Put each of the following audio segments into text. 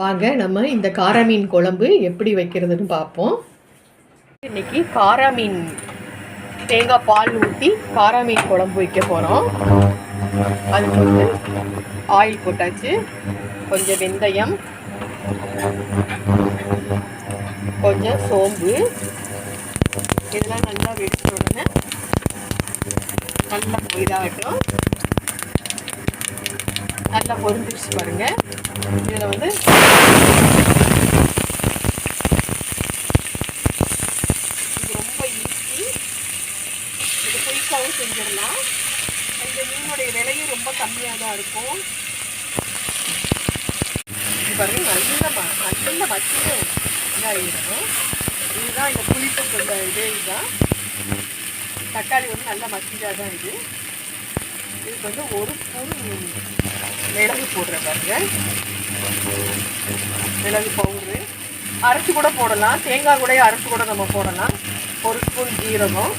வாங்க நம்ம இந்த காரா மீன் குழம்பு எப்படி வைக்கிறதுன்னு பார்ப்போம். இன்னைக்கு காரா மீன் தேங்காய் பால் ஊற்றி காரா மீன் குழம்பு வைக்க போகிறோம் அதுக்கு வந்து ஆயில் போட்டாச்சு. கொஞ்சம் வெந்தயம். கொஞ்சம் சோம்பு. இதெல்லாம் நல்லா வெடிச்ச உடனே நல்லா இதாகட்டும். நல்லா பொருந்துச்சு பாருங்க. இதில் வந்து இது ரொம்ப ஈஸி இது குயிக்காகவும் செஞ்சிடலாம். இந்த மீனுடைய விலையும் ரொம்ப கம்மியாக தான் இருக்கும். இது பாருங்க நல்ல நல்ல வச்சு இதாகிடும் இதுதான் இந்த புளிப்பு கொண்ட இது இதுதான். தக்காளி வந்து நல்லா மசிஞ்சாக தான் இது. இதுக்கு வந்து ஒரு ஸ்பூன் மிளகு போடுறேன் பாருங்க. மிளகு பவுடரு. அரைச்சி கூட போடலாம். தேங்காய் கூட அரைச்சி கூட நம்ம போடலாம். ஒரு ஸ்பூன் ஜீரகம்.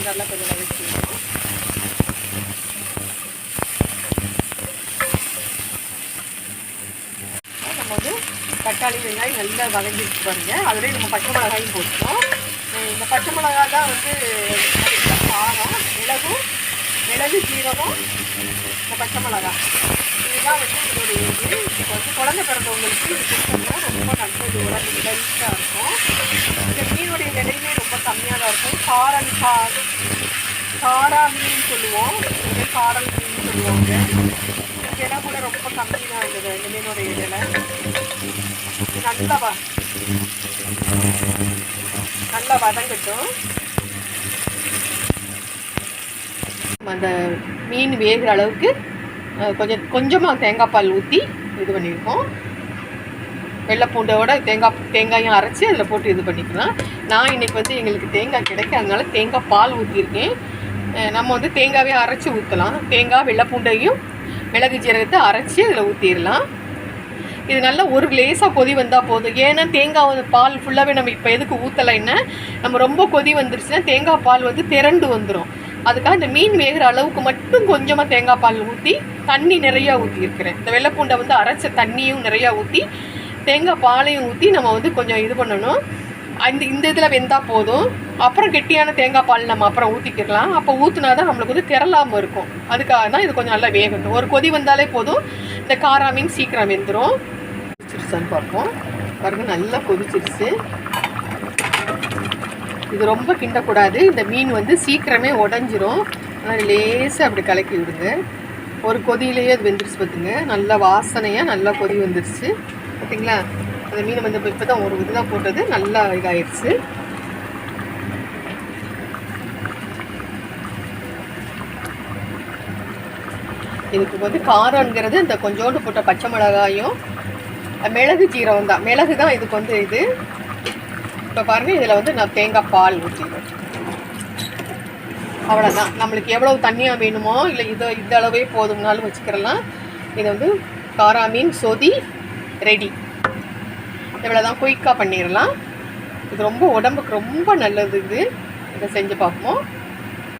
இதெல்லாம் கொஞ்சம் வதக்கிடணும் நம்ம வந்து தக்காளி வெங்காயம் நல்லா வதங்கிட்டு பாருங்க. அதுலேயே நம்ம பச்சை மிளகாயும் போட்டோம் இந்த பச்சை மிளகா தான் வந்து ஆகும் மிளகும் மிளகு ஜீரகம் இந்த பச்சை மிளகா. இதுதான் வந்து இதோடைய இது. இப்போ வந்து குழந்தை பிறந்தவங்களுக்கு இது கொடுத்தோம்னா ரொம்ப நல்லது. உடம்பு ஹெல்த்தாக இருக்கும். இந்த மீனுடைய விலையுமே ரொம்ப கம்மியாக தான் இருக்கும். காரல் கார் காரா மீன் சொல்லுவோம். இங்கே காரல் மீன் சொல்லுவாங்க. இந்த விலை கூட ரொம்ப கம்மி தான் இருந்தது இந்த மீனுடைய விலை. நல்லவா நல்லா வதங்கட்டும். அந்த மீன் வேகிற அளவுக்கு கொஞ்சம் கொஞ்சமாக தேங்காய் பால் ஊற்றி இது பண்ணியிருக்கோம் வெள்ளைப்பூண்டோட தேங்காய் தேங்காயும் அரைச்சி அதில் போட்டு இது பண்ணிக்கலாம். நான் இன்னைக்கு வந்து எங்களுக்கு தேங்காய் கிடைக்காதனால தேங்காய் பால் ஊற்றிருக்கேன் நம்ம வந்து தேங்காவே அரைச்சி ஊற்றலாம் தேங்காய் வெள்ளைப்பூண்டையும் மிளகு ஜீரகத்தை அரைச்சி அதில் ஊற்றிடலாம் இது நல்லா ஒரு லேசாக கொதி வந்தால் போதும். ஏன்னா தேங்காய் வந்து பால் ஃபுல்லாகவே நம்ம இப்போ எதுக்கு ஊற்றலைன்னா நம்ம ரொம்ப கொதி வந்துருச்சுன்னா தேங்காய் பால் வந்து திரண்டு வந்துடும் அதுக்காக இந்த மீன் வேகிற அளவுக்கு மட்டும் கொஞ்சமாக தேங்காய் பால் ஊற்றி தண்ணி நிறையா ஊற்றிருக்கிறேன் இந்த வெள்ளைப்பூண்டை வந்து அரைச்ச தண்ணியும் நிறையா ஊற்றி தேங்காய் பாலையும் ஊற்றி நம்ம வந்து கொஞ்சம் இது பண்ணணும். அந்த இந்த இதில் வெந்தால் போதும். அப்புறம் கெட்டியான தேங்காய் பால் நம்ம அப்புறம் ஊற்றிக்கலாம் அப்போ ஊற்றினா தான் நம்மளுக்கு வந்து திரளாமல் இருக்கும். அதுக்காக தான் இது கொஞ்சம் நல்லா வேகட்டும். ஒரு கொதி வந்தாலே போதும். இந்த காரா மீன் சீக்கிரம் வெந்துடும் கொதிச்சிருச்சான்னு பார்ப்போம். பாருங்கள் நல்லா கொதிச்சிருச்சு. இது ரொம்ப கிண்டக்கூடாது. இந்த மீன் வந்து சீக்கிரமே உடஞ்சிரும். அதனால் லேசாக அப்படி கலக்கி விடுங்க. ஒரு கொதியிலேயே அது வெந்துருச்சு பார்த்துங்க நல்லா வாசனையாக நல்லா கொதி வந்துருச்சு. பார்த்திங்களா அந்த மீன் வந்து இப்போ தான் ஒரு இது தான் போட்டது. நல்லா இதாகிடுச்சு இதுக்கு வந்து காரங்கிறது இந்த கொஞ்சோண்டு போட்ட பச்சை மிளகாயும் மிளகு ஜீரகம் தான். மிளகு தான் இதுக்கு வந்து இது. இப்போ பாருங்கள் இதில் வந்து நான் தேங்காய் பால் ஊற்றிடுவேன் அவ்வளோதான் நம்மளுக்கு எவ்வளவு தண்ணியாக வேணுமோ இல்லை இது இந்த அளவே போதும்னாலும் வச்சுக்கிறலாம் இது வந்து காரா மீன் சொதி ரெடி. இவ்வளோ தான் குயிக்காக பண்ணிடலாம். இது ரொம்ப உடம்புக்கு ரொம்ப நல்லது இது. இதை செஞ்சு பார்ப்போம்.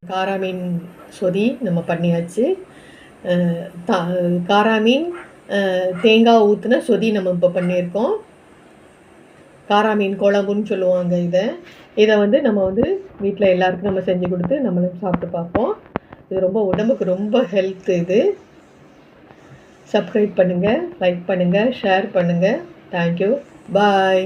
காரா மீன் சொதி நம்ம பண்ணியாச்சு. தா- காரா மீன் தேங்காய் ஊற்றின சொதி நம்ம இப்போ பண்ணியிருக்கோம். காரா மீன் குழம்புன்னு சொல்லுவாங்க இதை. இதை வந்து நம்ம வந்து வீட்டில் எல்லாருக்கும் நம்ம செஞ்சு கொடுத்து நம்மளும் சாப்பிட்டு பார்ப்போம். இது ரொம்ப உடம்புக்கு ரொம்ப ஹெல்த் இது. சப்ஸ்கிரைப் பண்ணுங்கள் லைக் பண்ணுங்கள் ஷேர் பண்ணுங்கள் தேங்க்யூ பாய்